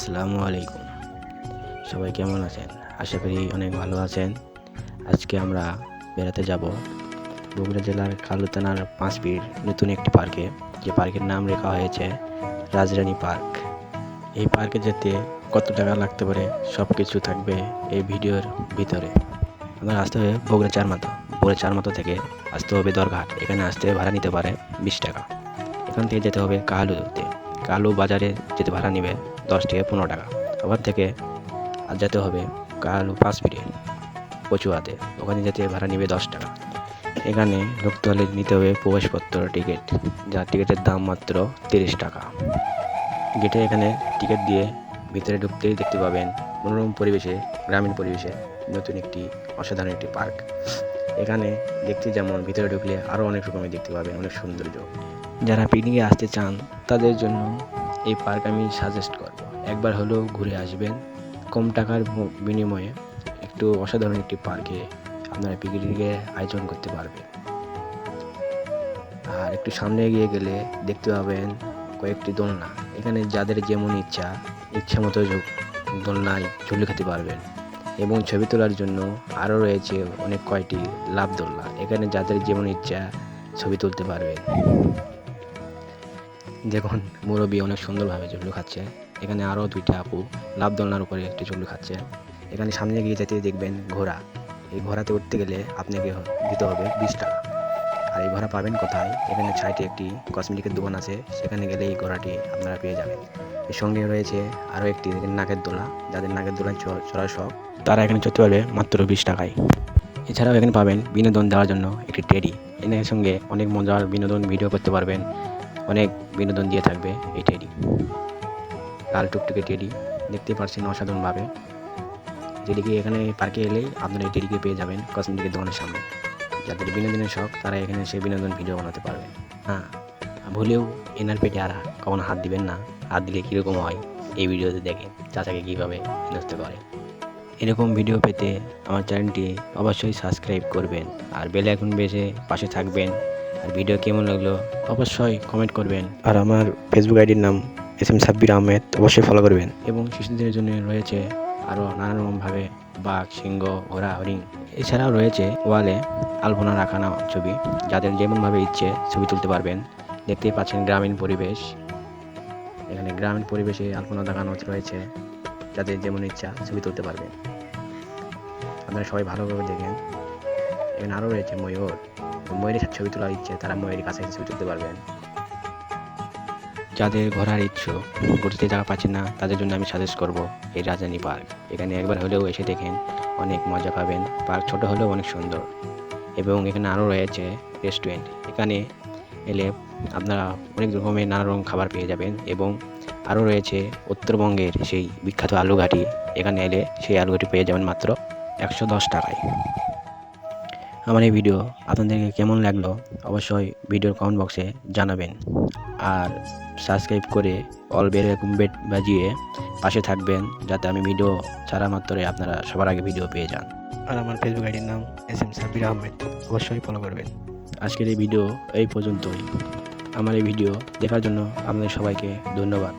আসসালামু আলাইকুম। সবাই কেমন আছেন? আশা করি অনেক ভালো আছেন। আজকে আমরা বেড়াতে যাব বগুড়া জেলার কালুতানার পাঁচবির নতুন একটি পার্কে। যে পার্কের নাম রেখা হয়েছে রাজরানী পার্ক। এই পার্কে যেতে কত টাকা লাগতে পারে সব কিছু থাকবে এই ভিডিওর ভিতরে। আমরা আসতে হবে বগুড়া চার মাথা বগুড়া চার মাথা থেকে আসতে হবে দরঘাট। এখানে আসতে ভাড়া নিতে পারে বিশ টাকা। এখান থেকে যেতে হবে কালুতে। কালু বাজারে যেতে ভাড়া নেবে দশ থেকে পনেরো টাকা। ওখান থেকে আর যেতে হবে কালু পাঁচ ফিরে কচুয়াতে। ওখানে যেতে ভাড়া নেবে দশ টাকা। এখানে ঢুকতে হলে নিতে হবে প্রবেশপত্র, টিকিট। যার টিকিটের দাম মাত্র তিরিশ টাকা। গেটে এখানে টিকিট দিয়ে ভিতরে ঢুকতেই দেখতে পাবেন মনোরম পরিবেশে, গ্রামীণ পরিবেশে নতুন একটি অসাধারণ একটি পার্ক। এখানে দেখতে যেমন ভিতরে ঢুকলে আরও অনেক রকমের দেখতে পাবেন, অনেক সৌন্দর্য। যারা পিকনিকে আসতে চান তাদের জন্য এই পার্ক আমি সাজেস্ট করব একবার হলেও ঘুরে আসবেন। কম টাকার বিনিময়ে একটু অসাধারণ একটি পার্কে আপনারা পিকনিকের আয়োজন করতে পারবেন। আর একটু সামনে এগিয়ে গেলে দেখতে পাবেন কয়েকটি দোলনা। এখানে যাদের যেমন ইচ্ছা ইচ্ছা মতো দোলনায় ঝুলে খেতে পারবেন। এবং ছবি তোলার জন্য আরও রয়েছে অনেক কয়টি লাভ দোলনা। এখানে যাদের যেমন ইচ্ছা ছবি তুলতে পারবেন। দেখুন, মুরব্বী অনেক সুন্দরভাবে চুল্লু খাচ্ছে। এখানে আরও দুইটা আপু লাভ দোলনার উপরে একটি চুল্লু খাচ্ছে। এখানে সামনে গিয়ে যেতে দেখবেন ঘোড়া। এই ঘোড়াতে উঠতে গেলে আপনাকে দিতে হবে বিশ টাকা। আর এই ঘোড়া পাবেন কোথায়? এখানে সাইডে একটি কসমেটিকের দোকান আছে। সেখানে গেলে এই ঘোড়াটি আপনারা পেয়ে যাবেন। এর সঙ্গে রয়েছে আরও একটি নাকের দোলা যাদের নাকের দোলা চড়ার শখ, তারা এখানে চড়তে পারবে মাত্র বিশ টাকায়। এছাড়াও এখানে পাবেন বিনোদন দেওয়ার জন্য একটি টেডি। এর সঙ্গে অনেক মজার বিনোদন ভিডিও করতে পারবেন। অনেক বিনোদন দিয়ে থাকবে এই টেডি। লাল টুকটুকে টেডি। দেখতে পাচ্ছেন অসাধারণভাবে। যেটিকে এখানে পার্কে এলেই আপনারা এই টেডিকে পেয়ে যাবেন কসমেটিকের দোকানের সামনে। যাদের বিনোদনের শখ, তারা এখানে সে বিনোদন ভিডিও বানাতে পারবে। হ্যাঁ ভুলেও এনার পেটে আর কখনো হাত দিবেন না। হাত দিলে কীরকম হয়? এই ভিডিওতে দেখেন চাচাকে কীভাবে হেনস্থ করে। এরকম ভিডিও পেতে আমার চ্যানেলটি অবশ্যই সাবস্ক্রাইব করবেন আর বেল আইকন বেজে পাশে থাকবেন। আর ভিডিও কেমন লাগল অবশ্যই কমেন্ট করবেন। আর আমার ফেসবুক আইডির নাম এস এম সাব্বির আহমেদ, অবশ্যই ফলো করবেন। এবং শিশুদের জন্য রয়েছে আরও নানান রকমভাবে বাঘ, সিংহ, ঘোড়া, হরিণ, এছাড়াও রয়েছে ওয়ালে আলপনা রাখানো ছবি। যাদের যেমনভাবে ইচ্ছে ছবি তুলতে পারবেন। দেখতেই পাচ্ছেন গ্রামীণ পরিবেশ। এখানে গ্রামীণ পরিবেশে আলপনা দেখানো রয়েছে। যাদের যেমন ইচ্ছা ছবি তুলতে পারবেন। আপনারা সবাই ভালোভাবে দেখেন। এখানে আরও রয়েছে ময়ূর। ময়ূরের ছবি তোলার ইচ্ছে, তারা ময়ূরের কাছে ছবি তুলতে পারবেন। যাদের ঘোরার ইচ্ছুক ঘুরতে যাওয়া পাচ্ছেন না, তাদের জন্য আমি সাজেস্ট করব এই রাজধানী পার্ক। এখানে একবার হলেও এসে দেখেন, অনেক মজা পাবেন। পার্ক ছোট হলেও অনেক সুন্দর। এবং এখানে আরও রয়েছে রেস্টুরেন্ট এখানে এলে আপনারা অনেক রকমের নানা রকম খাবার পেয়ে যাবেন এবং আরও রয়েছে উত্তরবঙ্গের সেই বিখ্যাত আলু ঘাটি এখানে এলে সেই আলু ঘাটি পেয়ে যাবেন মাত্র একশো দশ টাকায়। আমার এই ভিডিও আপনাদেরকে কেমন লাগল অবশ্যই ভিডিওর কমেন্ট বক্সে জানাবেন। আর সাবস্ক্রাইব করে অল বেল বেট বাজিয়ে পাশে থাকবেন যাতে আমি ভিডিও ছাড়া মাত্রই আপনারা সবার আগে ভিডিও পেয়ে যান। আর আমার ফেসবুক আইডির নাম এস এম সাবির আহমেদ। অবশ্যই ফলো করবেন। আজকের এই ভিডিও এই পর্যন্তই। আমার এই ভিডিও দেখার জন্য আপনাদের সবাইকে ধন্যবাদ।